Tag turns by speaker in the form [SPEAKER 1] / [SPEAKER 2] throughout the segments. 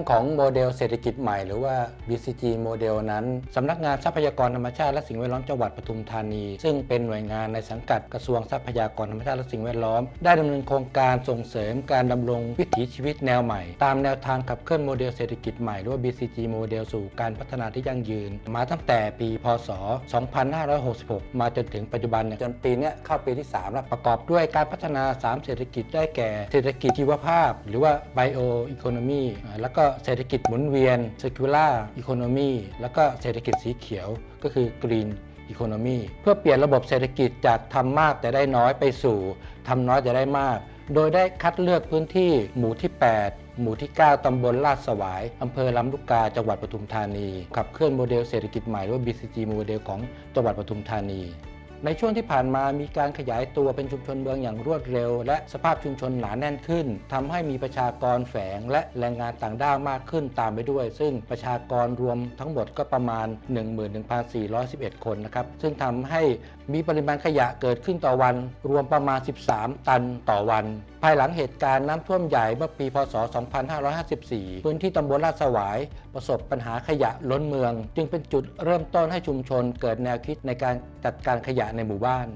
[SPEAKER 1] รื่องของโมเดลเศรษฐกิจใหม่หรือว่า BCG โมเดลนั้นสำนักงานทรัพยากรธรรมชาติและสิ่งแวดล้อมจังหวัดปทุมธานี ซึ่งเป็นหน่วยงานในสังกัดกระทรวงทรัพยากรธรรมชาติและสิ่งแวดล้อม ได้ดำเนินโครงการส่งเสริมการดำรงวิถีชีวิตแนวใหม่ ตามแนวทางขับเคลื่อนโมเดลเศรษฐกิจใหม่หรือว่า BCG โมเดลสู่การพัฒนาที่ยั่งยืน มาตั้งแต่ปี พศ 2566 มาจนถึงปัจจุบันเนี่ยจนปีนี้เข้าปีที่ 3 แล้วประกอบด้วยการพัฒนา 3 เศรษฐกิจได้แก่ เศรษฐกิจชีวภาพ หรือว่า Bio Economy อ่าแล้วก็เศรษฐกิจหมุนเวียน Circular Economy แล้วก็เศรษฐกิจสีเขียวก็คือ Green Economy เพื่อเปลี่ยนระบบเศรษฐกิจจากทำมากแต่ได้น้อยไปสู่ทำน้อยแต่ได้มาก โดยได้คัดเลือกพื้นที่หมู่ที่ 8 หมู่ที่ 9 ตำบลลาดสวาย อำเภอลำลูกกา จังหวัดปทุมธานี ขับเคลื่อนโมเดลเศรษฐกิจใหม่หรือว่า BCG โมเดลของจังหวัดปทุมธานี ในช่วงที่ผ่านมามีการขยายตัวเป็นชุมชนเมืองอย่างรวดเร็ว และสภาพชุมชนหนาแน่นขึ้นทำให้มีประชากรแฝงและแรงงานต่างด้าวมากขึ้นตามไปด้วย ซึ่งประชากรรวมทั้งหมดก็ประมาณ 11,411 คนนะครับซึ่งทำให้มีปริมาณขยะเกิดขึ้นต่อวัน รวมประมาณ 13 ตันต่อวัน ภายหลังเหตุการณ์น้ำท่วมใหญ่เมื่อปี พศ 2554 พื้นที่ตำบลลาดสวาย ประสบปัญหาขยะล้นเมือง จึงเป็นจุดเริ่มต้นให้ชุมชนเกิดแนวคิดในการจัดการขยะในหมู่บ้าน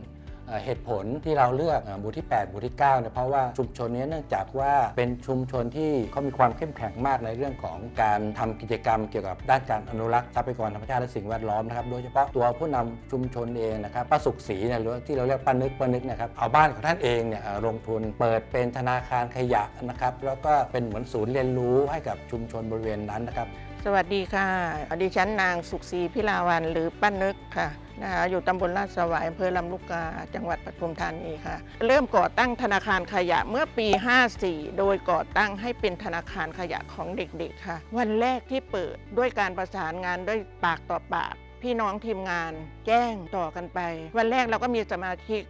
[SPEAKER 1] เหตุผลที่เราเลือกหมู่ที่ 8 หมู่ที่9เนี่ยเพราะว่าชุมชนนี้เนื่องจากว่าเป็นชุมชนที่เขามีความเข้มแข็งมากในเรื่องของการทำกิจกรรมเกี่ยวกับด้านการอนุรักษ์ทรัพยากรธรรมชาติและสิ่งแวดล้อมนะครับโดยเฉพาะตัวผู้นำชุมชนเองนะครับป้าสุขศรีเนี่ยหรือที่เราเรียกป้านึกป้านึกนะครับเอาบ้านของท่านเองเนี่ยลงทุนเปิดเป็นธนาคารขยะนะครับแล้วก็เป็นเหมือนศูนย์เรียนรู้ให้กับชุมชนบริเวณนั้นนะครับ
[SPEAKER 2] สวัสดีค่ะดิฉันนางสุขศรีพิลาวันหรือป้านึกค่ะ นะคะอยู่ตำบลลาดสวายอำเภอลำลูกกา จังหวัดปทุมธานีค่ะ เริ่มก่อตั้งธนาคารขยะเมื่อปี 54 โดยก่อตั้งให้เป็นธนาคารขยะของเด็กๆค่ะ วันแรกที่เปิดด้วยการประสานงานด้วยปากต่อปาก พี่น้องทีมงานแจ้งต่อกันไป วันแรกเราก็มีสมาชิก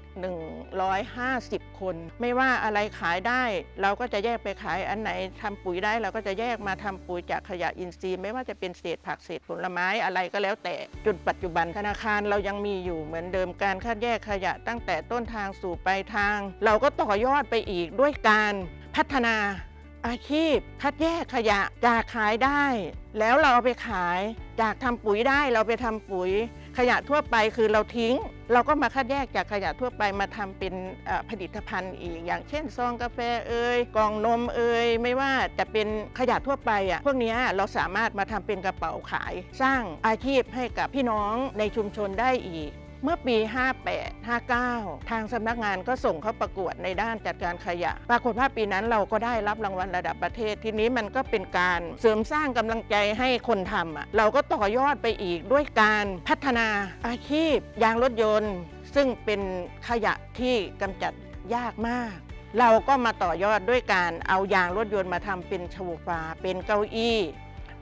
[SPEAKER 2] 150 คน ไม่ว่าอะไรขายได้ เราก็จะแยกไปขายอันไหนทำปุ๋ยได้ เราก็จะแยกมาทำปุ๋ยจากขยะอินทรีย์ ไม่ว่าจะเป็นเศษผักเศษผลไม้อะไรก็แล้วแต่จนปัจจุบันธนาคารเรายังมีอยู่เหมือนเดิมการคัดแยกขยะตั้งแต่ต้นทางสู่ปลายทาง เราก็ต่อยอดไปอีกด้วยการพัฒนา อาชีพ คัดแยกขยะจากขายได้ แล้วเราเอาไปขายจากทำปุ๋ยได้เราไปทำปุ๋ย ขยะทั่วไปคือเราทิ้ง เราก็มาคัดแยกจากขยะทั่วไปมาทำเป็นผลิตภัณฑ์อีก อย่างเช่นซองกาแฟเอ่ยกล่องนมเอ่ยไม่ว่าจะเป็นขยะทั่วไปอะพวกนี้เราสามารถมาทำเป็นกระเป๋าขาย สร้างอาชีพให้กับพี่น้องในชุมชนได้อีก เมื่อปี 58 59 ทางสำนักงานก็ส่งเข้าประกวดในด้านจัดการขยะ ปรากฏว่าปีนั้นเราก็ได้รับรางวัลระดับประเทศ ทีนี้มันก็เป็นการเสริมสร้างกำลังใจให้คนทำอะเราก็ต่อยอดไปอีกด้วยการพัฒนาอาชีพ ยางรถยนต์ ซึ่งเป็นขยะที่กำจัดยากมากเราก็มาต่อยอดด้วยการเอายางรถยนต์มาทำเป็นโซฟาเป็นเก้าอี้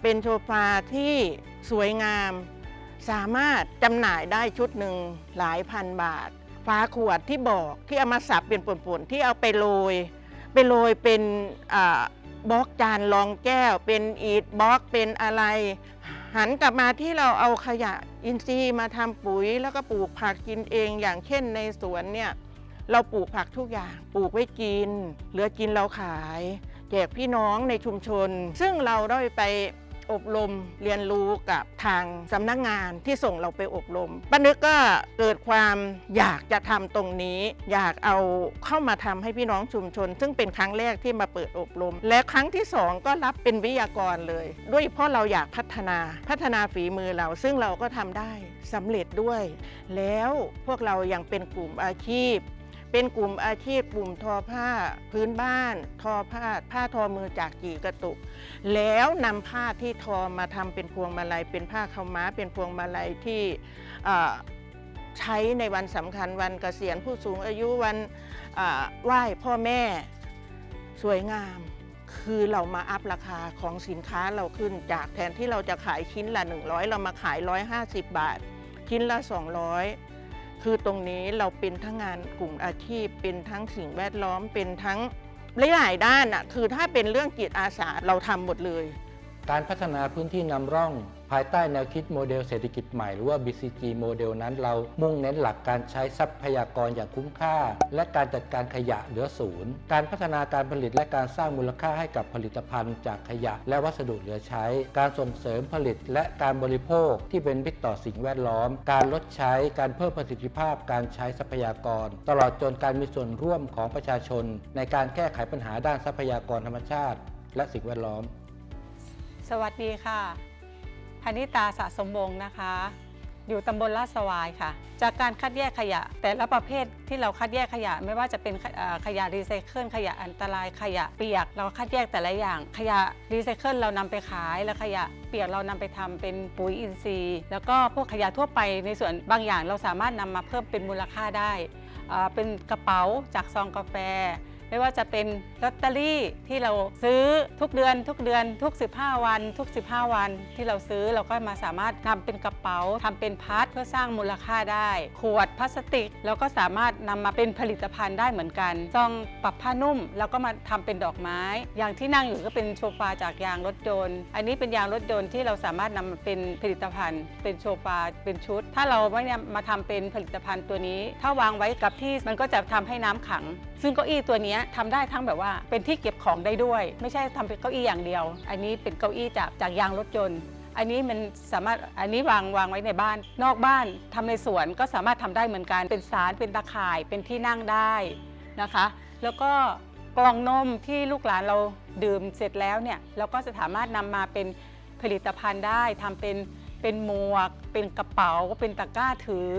[SPEAKER 2] เป็นโซฟาที่สวยงาม สามารถจำหน่ายได้ชุดหนึ่งหลายพันบาทฝาขวดที่บอกที่เอามาสับเป็นป่นๆที่เอาไปโรยไปโรยเป็นบล็อกจานรองแก้ว เป็นอีทบล็อกเป็นอะไร หันกลับมาที่เราเอาขยะอินทรีย์มาทำปุ๋ย แล้วก็ปลูกผักกินเองอย่างเช่นในสวนเนี่ยเราปลูกผักทุกอย่างปลูกไว้กิน เหลือกินเราขาย แจกพี่น้องในชุมชน ซึ่งเราได้ไป อบรมเรียนรู้กับทางสำนักงานที่ส่งเราไปอบรมป้านึกก็เกิดความอยากจะทำตรงนี้ อยากเอาเข้ามาทำให้พี่น้องชุมชน ซึ่งเป็นครั้งแรกที่มาเปิดอบรม และครั้งที่สองก็รับเป็นวิทยากรเลย ด้วยเพราะเราอยากพัฒนาพัฒนาฝีมือเรา ซึ่งเราก็ทำได้สำเร็จด้วย แล้วพวกเรายังเป็นกลุ่มอาชีพ เป็นกลุ่มอาชีพกลุ่มทอผ้าพื้นบ้าน ทอผ้าผ้าทอมือจากกี่กระตุก แล้วนำผ้าที่ทอมาทำเป็นพวงมาลัย เป็นผ้าขาวม้า เป็นพวงมาลัยที่ใช้ในวันสำคัญวันเกษียณผู้สูงอายุวันไหว้พ่อแม่สวยงาม คือเรามาอัพราคาของสินค้าเราขึ้นจากแทนที่เราจะขายชิ้นละ 100 เรามาขาย 150 บาท ชิ้นละ 200 คือตรงนี้เราเป็นทั้งงานกลุ่มอาชีพ เป็นทั้งสิ่งแวดล้อมเป็นทั้งหลายๆด้านอะคือถ้าเป็นเรื่องจิตอาสาเราทำหมดเลย
[SPEAKER 1] การพัฒนาพื้นที่นำร่อง ภายใต้แนวคิดโมเดลเศรษฐกิจใหม่หรือว่า BCG โมเดลนั้นเรามุ่งเน้นหลักการใช้ทรัพยากรอย่างคุ้มค่า และการจัดการขยะเหลือศูนย์ การพัฒนาการผลิตและการสร้างมูลค่าให้กับผลิตภัณฑ์จากขยะ และวัสดุเหลือใช้ การส่งเสริมผลิตและการบริโภคที่เป็นมิตรต่อสิ่งแวดล้อม การลดใช้การเพิ่มประสิทธิภาพการใช้ทรัพยากร ตลอดจนการมีส่วนร่วมของประชาชน ในการแก้ไขปัญหาด้านทรัพยากรธรรมชาติ และสิ่งแวดล้อม
[SPEAKER 3] สวัสดีค่ะพนิตาสะสมวงศ์นะคะ อยู่ตำบลลาดสวายค่ะ จากการคัดแยกขยะ แต่ละประเภทที่เราคัดแยกขยะ ไม่ว่าจะเป็นขขยะรีไซเคิลขยะอันตรายขยะเปียก เราคัดแยกแต่ละอย่าง ขยะรีไซเคิลเรานำไปขาย แล้วขยะเปียกเรานำไปทำเป็นปุ๋ยอินทรีย์ แล้วก็พวกขยะทั่วไปในส่วนบางอย่างเราสามารถนำมาเพิ่มเป็นมูลค่าได้ เป็นกระเป๋าจากซองกาแฟ ไม่ว่าจะเป็นลอตเตอรี่ที่เราซื้อทุกเดือนทุกเดือนทุก 15 วัน ทุก 15 วันที่เราซื้อเราก็มาสามารถทำเป็นกระเป๋าทำเป็นพัดเพื่อสร้างมูลค่าได้ ขวดพลาสติกเราก็สามารถนำมาเป็นผลิตภัณฑ์ได้เหมือนกันซองปรับผ้านุ่มเราก็มาทำเป็นดอกไม้ อย่างที่นั่งอยู่ก็เป็นโซฟาจากยางรถยนต์ อันนี้เป็นยางรถยนต์ที่เราสามารถนำมาเป็นผลิตภัณฑ์ เป็นโซฟาเป็นชุด ถ้าเราไม่มาทำเป็นผลิตภัณฑ์ตัวนี้ ถ้าวางไว้กับที่มันก็จะทำให้น้ำขัง ซึ่งเก้าอี้ตัวนี้ยทำได้ทั้งแบบว่าเป็นที่เก็บของได้ด้วย ไม่ใช่ทำเป็นเก้าอี้อย่างเดียว อันนี้เป็นเก้าอี้จากจากยางรถยนต์ อันนี้มันสามารถอันนี้วางวางไว้ในบ้าน นอกบ้านทำในสวนก็สามารถทำได้เหมือนกัน เป็นสารเป็นตะข่ายเป็นที่นั่งได้นะคะ แล้วก็กล่องนมที่ลูกหลานเราดื่มเสร็จแล้วเนี่ยเราก็จะสามารถนำมาเป็นผลิตภัณฑ์ได้ทำเป็นเป็นหมวก เป็นกระเป๋าเป็นตะกร้าถือ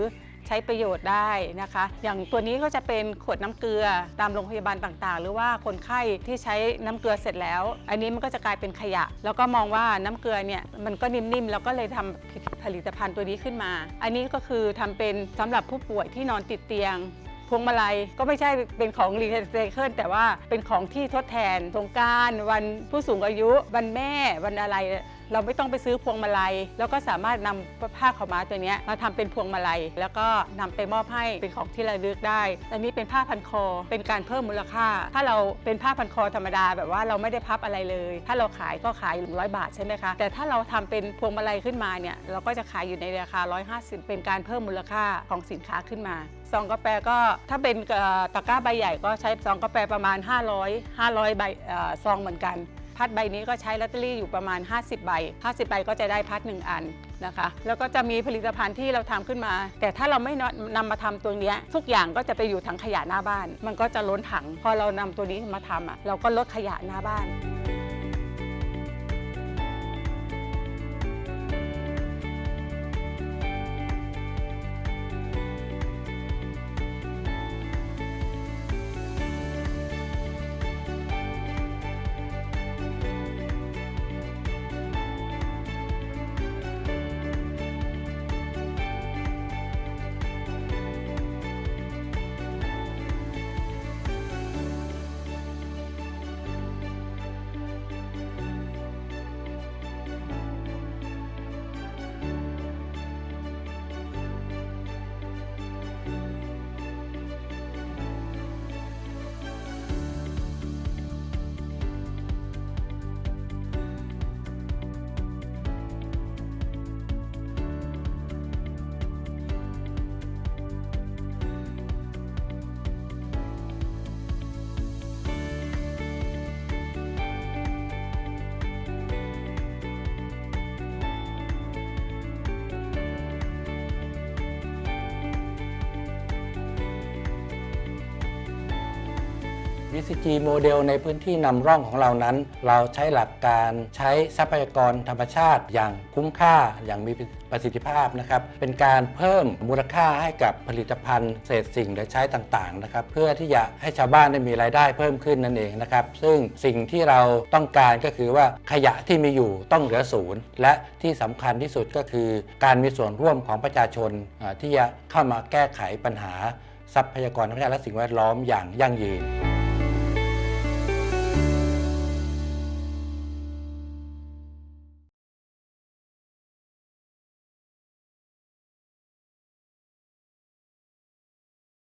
[SPEAKER 3] ใช้ประโยชน์ได้นะคะ อย่างตัวนี้ก็จะเป็นขวดน้ำเกลือตามโรงพยาบาลต่างๆ หรือว่าคนไข้ที่ใช้น้ำเกลือเสร็จแล้ว อันนี้มันก็จะกลายเป็นขยะ แล้วก็มองว่าน้ำเกลือเนี่ยมันก็นิ่มๆแล้วก็เลยทำผลิตภัณฑ์ตัวนี้ขึ้นมา อันนี้ก็คือทำเป็นสำหรับผู้ป่วยที่นอนติดเตียงพวงมาลัยก็ไม่ใช่เป็นของรีไซเคิลแต่ว่าเป็นของที่ทดแทนสงการ วันผู้สูงอายุ วันแม่ วันอะไร เราไม่ต้องไปซื้อพวงมาลัย แล้วก็สามารถนำผ้าขาวม้าตัวนี้มาทำเป็นพวงมาลัย แล้วก็นำไปมอบให้เป็นของที่ระลึกได้ อันนี้เป็นผ้าพันคอ เป็นการเพิ่มมูลค่า ถ้าเราเป็นผ้าพันคอธรรมดาแบบว่าเราไม่ได้พับอะไรเลย ถ้าเราขายก็ขาย100บาทใช่ไหมคะ แต่ถ้าเราทำเป็นพวงมาลัยขึ้นมาเนี่ยเราก็จะขายอยู่ในราคา 150 เป็นการเพิ่มมูลค่าของสินค้าขึ้นมาซองกาแฟก็ถ้าเป็นตะกร้าใบใหญ่ก็ใช้ซองกาแฟประมาณ 500 500ใบเอ่อซองเหมือนกัน พัดใบนี้ก็ใช้ลอตเตอรี่อยู่ประมาณ 50 ใบ 50 ใบก็จะได้พัด 1 อันนะคะ แล้วก็จะมีผลิตภัณฑ์ที่เราทำขึ้นมา แต่ถ้าเราไม่นำมาทำตัวนี้ทุกอย่างก็จะไปอยู่ถังขยะหน้าบ้าน มันก็จะล้นถัง พอเรานำตัวนี้มาทำอะเราก็ลดขยะหน้าบ้าน
[SPEAKER 1] BCG โมเดลในพื้นที่นำร่องของเรานั้น เราใช้หลักการใช้ทรัพยากรธรรมชาติอย่างคุ้มค่าอย่างมีประสิทธิภาพนะครับ เป็นการเพิ่มมูลค่าให้กับผลิตภัณฑ์เศษสิ่งเหลือใช้ต่างๆนะครับเพื่อที่จะให้ชาวบ้านได้มีรายได้เพิ่มขึ้นนั่นเองนะครับซึ่งสิ่งที่เราต้องการก็คือว่าขยะที่มีอยู่ต้องเหลือศูนย์และที่สำคัญที่สุดก็คือ การมีส่วนร่วมของประชาชนที่จะเข้ามาแก้ไขปัญหาทรัพยากรธรรมชาติและสิ่งแวดล้อมอย่างยั่งยืน